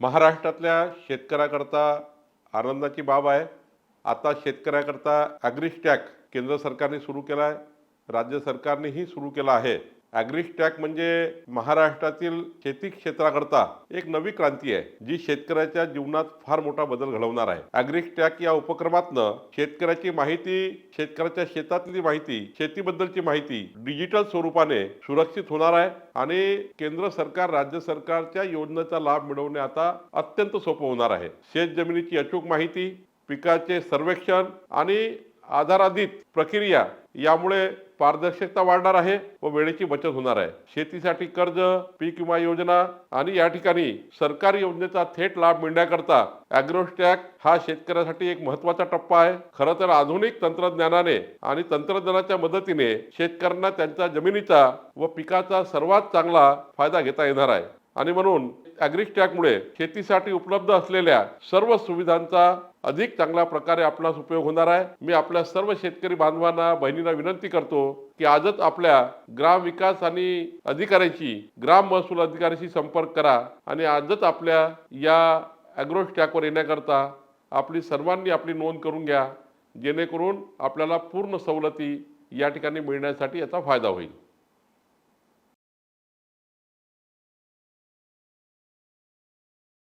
महाराष्ट्रातल्या शेतकऱ्याकरता आनंदाची बाब आहे. आता शेतकऱ्याकरता ॲग्रिस्टॅक केंद्र सरकारने सुरू केला आहे राज्य सरकारनेही सुरू केला आहे. ॲग्रिस्टॅक म्हणजे महाराष्ट्रातील शेती क्षेत्राकरता एक नवी क्रांती आहे जी शेतकऱ्याच्या जीवनात फार मोठा बदल घडवणार आहे. ॲग्रिस्टॅक या उपक्रमातनं शेतकऱ्याची माहिती शेतकऱ्याच्या शेतातली माहिती शेतीबद्दलची माहिती डिजिटल स्वरूपाने सुरक्षित होणार आहे आणि केंद्र सरकार राज्य सरकारच्या योजनेचा लाभ मिळवणे आता अत्यंत सोपं होणार आहे. शेत जमिनीची अचूक माहिती पिकाचे सर्वेक्षण आणि आधाराधित प्रक्रिया यामुळे पारदर्शकता वाढणार आहे व वेळेची बचत होणार आहे. शेतीसाठी कर्ज पीक विमा योजना आणि या ठिकाणी सरकारी योजनेचा थेट लाभ मिळण्याकरता अॅग्रोस्टॅक हा शेतकऱ्यासाठी एक महत्त्वाचा टप्पा आहे. खरं तर आधुनिक तंत्रज्ञानाने आणि तंत्रज्ञानाच्या मदतीने शेतकऱ्यांना त्यांच्या जमिनीचा व पिकाचा सर्वात चांगला फायदा घेता येणार आहे. आणि म्हणून ॲग्रिस्टॅकमुळे शेतीसाठी उपलब्ध असलेल्या सर्व सुविधांचा अधिक चांगल्या प्रकारे आपणास उपयोग होणार आहे. मी आपल्या सर्व शेतकरी बांधवांना बहिणींना विनंती करतो की आजच आपल्या ग्राम विकास आणि अधिकाऱ्याची ग्राम महसूल अधिकाऱ्याशी संपर्क करा आणि आजच आपल्या या ॲग्रोस्टॅकवर येण्याकरता आपली सर्वांनी आपली नोंद करून घ्या. जेणेकरून आपल्याला पूर्ण सवलती या ठिकाणी मिळण्यासाठी याचा फायदा होईल.